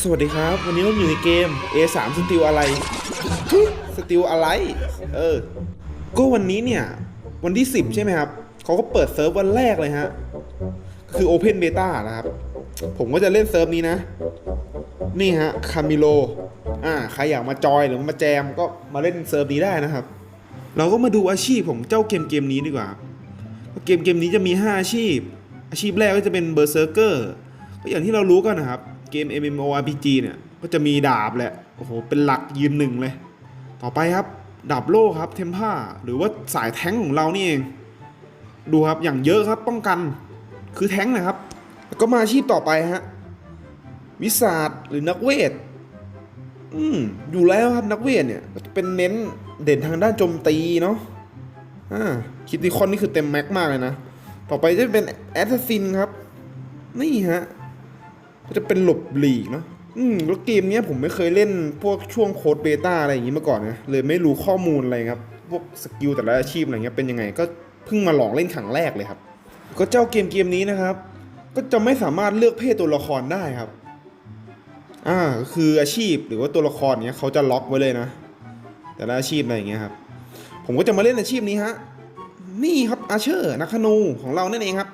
สวัสดีครับ วันนี้เราอยู่ในเกม A3 สติลอะไรสติลอะไร เออ ก็วันนี้เนี่ย วันที่ 10 ใช่ไหมครับ เขาก็เปิดเซิร์ฟวันแรกเลยฮะ คือ Open Beta นะครับ ผมก็จะเล่นเซิร์ฟนี้นะ นี่ฮะคามิโลอ่าใครอยากมาจอยหรือมาแจมก็มาเล่นเซิร์ฟนี้ได้นะครับ เราก็มาดูอาชีพของเจ้าเกมเกมนี้ดีกว่า เกมเกมนี้จะมี 5 อาชีพ อาชีพแรกก็จะเป็นเบอร์เซอร์เกอร์ก็อย่างที่เรารู้กันนะครับ เกม MMORPG เนี่ยก็จะมีดาบแหละ โอ้โห เป็นหลักยืนหนึ่งเลย ต่อไปครับ ดาบโล่ครับเทมผ้าหรือว่าสายแท้งของเรานี่เอง ดูครับอย่างเยอะครับป้องกันคือแท้งนะครับ แล้วก็มาอาชีพต่อไปฮะวิสาดหรือนักเวท อืมอยู่แล้วครับนักเวทเนี่ยเป็นเน้นเด่นทางด้านโจมตีเนาะอ่าคิติคอนนี่คือเต็มแม็กมากเลยนะ ต่อไปจะเป็นแอสซัสซินครับ นี่ฮะ ก็จะเป็นหลบหลีกเนาะอืมแล้วเกมเนี้ยผมไม่เคยเล่นพวกช่วงโค้ดเบต้าอะไรอย่างงี้มาก่อนนะเลยไม่รู้ข้อมูลอะไรครับ พวกสกิลแต่ละอาชีพอะไรเงี้ยเป็นยังไงก็เพิ่งมาลองเล่นครั้งแรกเลยครับ ก็เจ้าเกมเกมนี้นะครับ ก็จะไม่สามารถเลือกเพศตัวละครได้ครับอ่าก็คืออาชีพหรือว่าตัวละครเนี้ยเขาจะล็อกไว้เลยนะ แต่ละอาชีพอะไรอย่างเงี้ยครับ ผมก็จะมาเล่นอาชีพนี้ฮะนี่ครับอาเชอร์นักธนูของเรานั่นเองครับ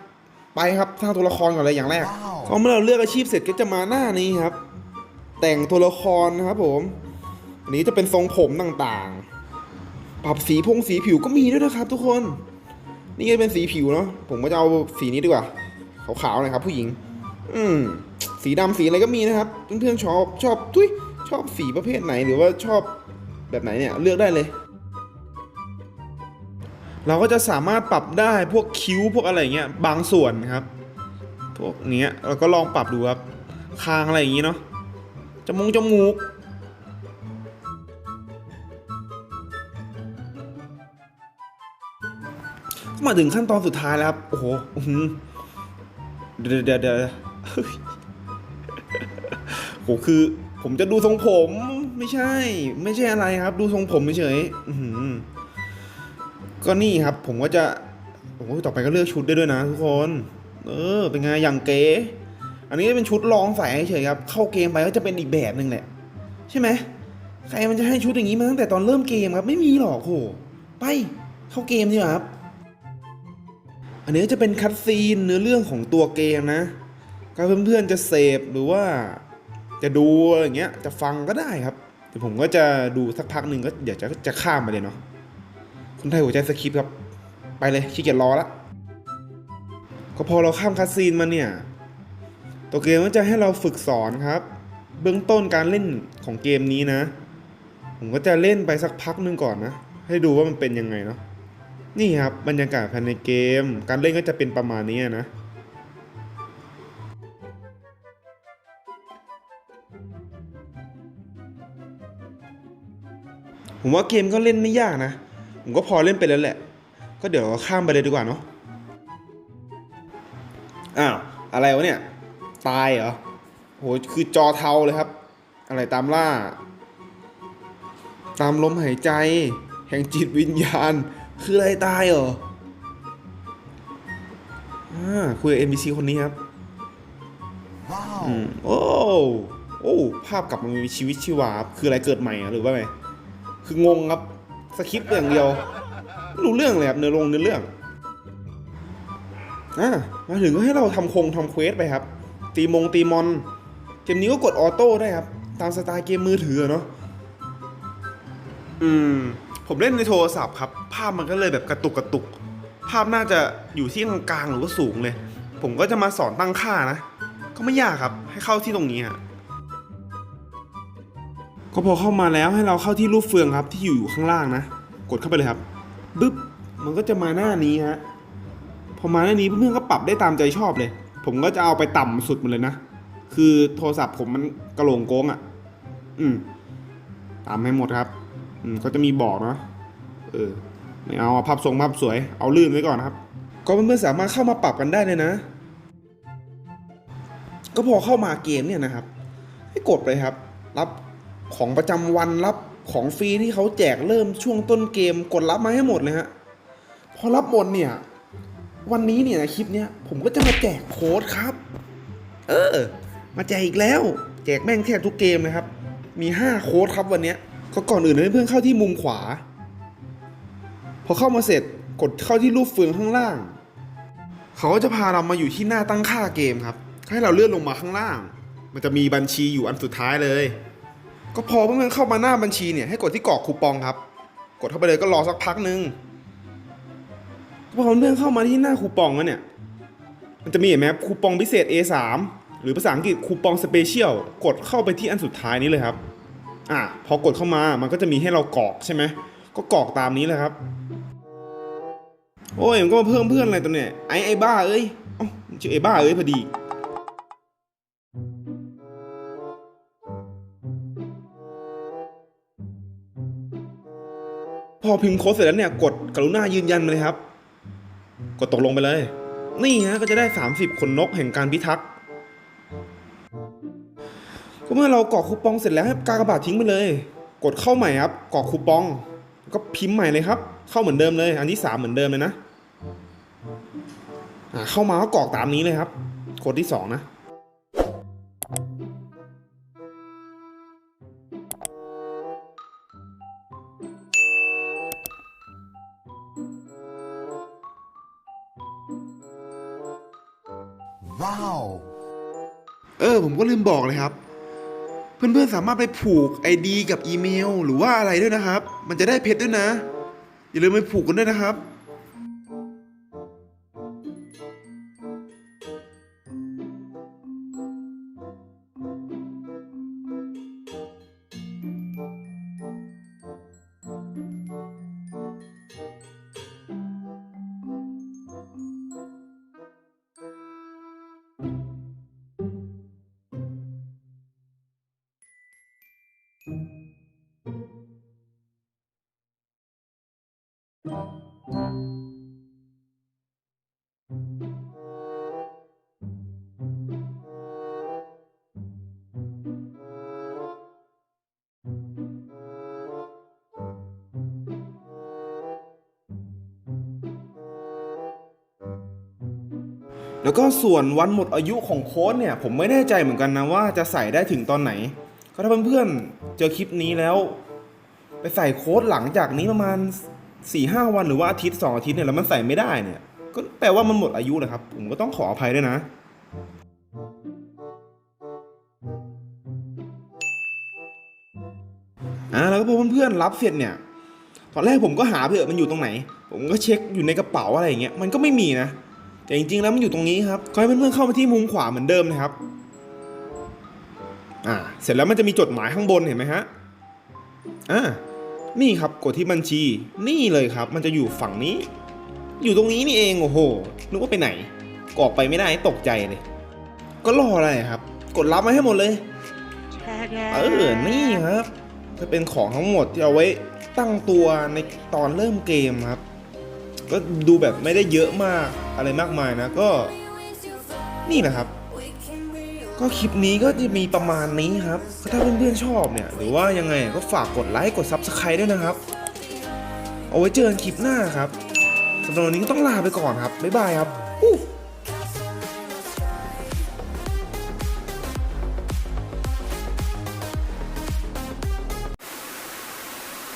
ไปครับสร้างตัวละครก่อนเลยอย่างแรกพอเมื่อเราเลือกอาชีพเสร็จก็จะมาหน้านี้ครับ แต่งตัวละครนะครับผมอันนี้จะเป็นทรงผมต่างๆ ปรับสีพงสีผิวก็มีด้วยนะครับ ทุกคน นี่ก็เป็นสีผิวเนาะผมก็จะเอาสีนี้ดีกว่าขาวๆหน่อยครับ ผู้หญิง อืมสีดำสีอะไรก็มีนะครับเพื่อนๆชอบชอบทุยชอบสีประเภทไหนหรือว่าชอบแบบไหนเนี่ยเลือกได้เลย เราก็จะสามารถปรับได้พวกคิ้วพวกอะไรเงี้ยบางส่วนครับ พวกเนี้ยเราก็ลองปรับดูครับคางอะไรอย่างงี้เนาะจมูกจมูกมาถึงขั้นตอนสุดท้ายแล้วครับ โอ้โหเดี๋ยวเดี๋ยวเดี๋ยวโหคือ ผมจะดูทรงผม ไม่ใช่ ไม่ใช่อะไรครับ ดูทรงผมเฉยอือ ก็นี่ครับผมก็จะโอ้ต่อไปก็เลือกชุดได้ด้วยนะทุกคน เออ เป็นไงอย่างเก๋อันนี้เป็นชุดลองใส่เฉยครับ เข้าเกมไปก็จะเป็นอีกแบบหนึ่งแหละ ใช่ไหมใครมันจะให้ชุดอย่างนี้มาตั้งแต่ตอนเริ่มเกมครับ ไม่มีหรอกโหไปเข้าเกมดีกว่าครับ อันนี้จะเป็นคัดซีนเนื้อเรื่องของตัวเกมนะ ก็เพื่อนๆจะเสพหรือว่า จะดูอะไรอย่างเงี้ยจะฟังก็ได้ครับแต่ผมก็จะดูสักพักหนึ่งก็เดี๋ยวจะจะข้ามไปเลยเนาะ คุณไทยหัวใจสคริปครับ ไปเลยขี้เกียจรอละก็พอเราข้ามคัสซีนมาเนี่ย ตัวเกมก็จะให้เราฝึกสอนครับ เบื้องต้นการเล่นของเกมนี้นะ ผมก็จะเล่นไปสักพักนึงก่อนนะ ให้ดูว่ามันเป็นยังไงเนาะนี่ครับบรรยากาศภายในเกม การเล่นก็จะเป็นประมาณนี้นะผมว่าเกมก็เล่นไม่ยากนะ ผมก็พอเล่นไปแล้วแหละ ก็เดี๋ยวข้ามไปเลยดีกว่าเนาะอ้าวอะไรวะเนี่ย ตายเหรอโหคือจอเทาเลยครับ อะไรตามล่า ตามลมหายใจ แห่งจิตวิญญาณ คืออะไรตายเหรออ่าคุยกับ NPC คนนี้ครับอืมโอ้โอ้ภาพกลับมามีชีวิตชีวาครับคืออะไรเกิดใหม่อะหรือว่าไงคืองงครับ สคริปต์อย่างเดียวไม่รู้เรื่องเลยครับเนื้อลงเนื้อเรื่องอะมาถึงก็ให้เราทำคงทำเควสไปครับ ตีมงตีมอนเกมนี้ก็กดออโต้ได้ครับ ตามสไตล์เกมมือถือเนาะอืม ผมเล่นในโทรศัพท์ครับ ภาพมันก็เลยแบบกระตุกกระตุก ภาพน่าจะอยู่ที่กลางๆหรือว่าสูงเลย ผมก็จะมาสอนตั้งค่านะ ก็ไม่ยากครับ ให้เข้าที่ตรงนี้ฮะ ก็พอเข้ามาแล้วให้เราเข้าที่รูปเฟืองครับที่อยู่ข้างล่างนะ กดเข้าไปเลยครับบึ๊บมันก็จะมาหน้านี้ฮะพอมาหน้านี้เพื่อนๆก็ปรับได้ตามใจชอบเลย ผมก็จะเอาไปต่ำสุดมันเลยนะ คือโทรศัพท์ผมมันกระโหลงโกงอะ่ะ อืมตามให้หมดครับ อืมก็จะมีบอกเนาะเออไม่เอาภาพทรงภาพสวยเอาลื่นไว้ก่อนนะครับ ก็เพื่อนๆสามารถเข้ามาปรับกันได้เลยนะ ก็พอเข้ามาเกมเนี่ยนะครับ ให้กดเลยครับ รับ ของประจำวันรับของฟรีที่เขาแจกเริ่มช่วงต้นเกมกดรับมาให้หมดเลยฮะพอรับหมดเนี่ย วันนี้เนี่ยคลิปเนี้ยผมก็จะมาแจกโค้ดครับ เออ มาแจกอีกแล้ว แจกแม่งแทบทุกเกมนะครับ มี 5 โค้ดครับวันเนี้ยก็ก่อนอื่นให้เพื่อนเข้าที่มุมขวา พอเข้ามาเสร็จกดเข้าที่รูปเฟืองข้างล่าง เขาก็จะพาเรามาอยู่ที่หน้าตั้งค่าเกมครับ ให้เราเลื่อนลงมาข้างล่าง มันจะมีบัญชีอยู่อันสุดท้ายเลย ก็พอเพื่อนๆเข้ามาหน้าบัญชีเนี่ยให้กดที่กรอกคูปองครับ กดเข้าไปเลยก็รอสักพักหนึ่งพอเพื่อนๆเข้ามาที่หน้าคูปองแล้วเนี่ย มันจะมีเห็นไหมคูปองพิเศษ A3 หรือภาษาอังกฤษคูปองสเปเชียลกดเข้าไปที่อันสุดท้ายนี้เลยครับ อะพอกดเข้ามามันก็จะมีให้เรากรอกใช่ไหมก็กรอกตามนี้เลยครับ โอ้ยมันก็มาเพิ่มเพื่อนอะไรตัวเนี่ยไอ้ไอ้บ้าเอ้ยเอ้ามันชื่อไอ้บ้าเอ้ยพอดี พอพิมพ์โค้ดเสร็จแล้วเนี่ยกดกรุณายืนยันมาเลยครับ กดตกลงไปเลย นี่ฮะก็จะได้ 30 ขนนกแห่งการพิทักษ์ก็เมื่อเรากรอกคูปองเสร็จแล้วให้กากบาททิ้งไปเลย กดเข้าใหม่ครับกรอกคูปอง ก็พิมพ์ใหม่เลยครับ เข้าเหมือนเดิมเลย อันที่3เหมือนเดิมเลยนะเข้ามาก็กรอกตามนี้เลยครับโค้ดที่2นะ ว้าว เออ ผมก็ลืมบอกเลยครับ เพื่อนๆสามารถไปผูก ID กับอีเมล หรือว่าอะไรด้วยนะครับ มันจะได้เพชรด้วยนะ อย่าลืมไปผูกกันด้วยนะครับ แล้วก็ส่วนวันหมดอายุของโค้ดเนี่ย ผมไม่แน่ใจเหมือนกันนะว่าจะใส่ได้ถึงตอนไหน ก็ถ้าเพื่อนๆเจอคลิปนี้แล้ว ไปใส่โค้ดหลังจากนี้ประมาณ4ี่ห้าวันหรือว่าอาทิตย์สองอาทิตย์เนี่ยแล้วมันใส่ไม่ได้เนี่ย ก็แปลว่ามันหมดอายุนะครับ ผมก็ต้องขออภัยด้วยนะอ่าแล้วก็พอเพื่อนๆรับเสร็จเนี่ย ตอนแรกผมก็หาเผื่อมันอยู่ตรงไหน ผมก็เช็คอยู่ในกระเป๋าอะไรอย่างเงี้ยมันก็ไม่มีนะ แต่จริงๆแล้วมันอยู่ตรงนี้ครับก็ให้เพื่อนๆเข้ามาที่มุมขวาเหมือนเดิมนะครับอ่าเสร็จแล้วมันจะมีจดหมายข้างบนเห็นไหมฮะอ่านี่ครับกดที่บัญชีนี่เลยครับ มันจะอยู่ฝั่งนี้ อยู่ตรงนี้นี่เองโอ้โหนึกว่าไปไหนกรอกไปไม่ได้ตกใจเลย ก็รออะไรครับ กดรับมาให้หมดเลยเออนี่ครับ จะเป็นของทั้งหมดที่เอาไว้ตั้งตัวในตอนเริ่มเกมครับ ก็ดูแบบไม่ได้เยอะมากอะไรมากมายนะก็นี่นะครับ ก็คลิปนี้ก็จะมีประมาณนี้ครับ ถ้าเพื่อนๆชอบเนี่ย หรือว่ายังไงก็ฝากกดไลค์กด Subscribe ด้วยนะครับ เอาไว้เจอกันคลิปหน้าครับสำหรับวันนี้ก็ต้องลาไปก่อนครับบ๊ายบายครับ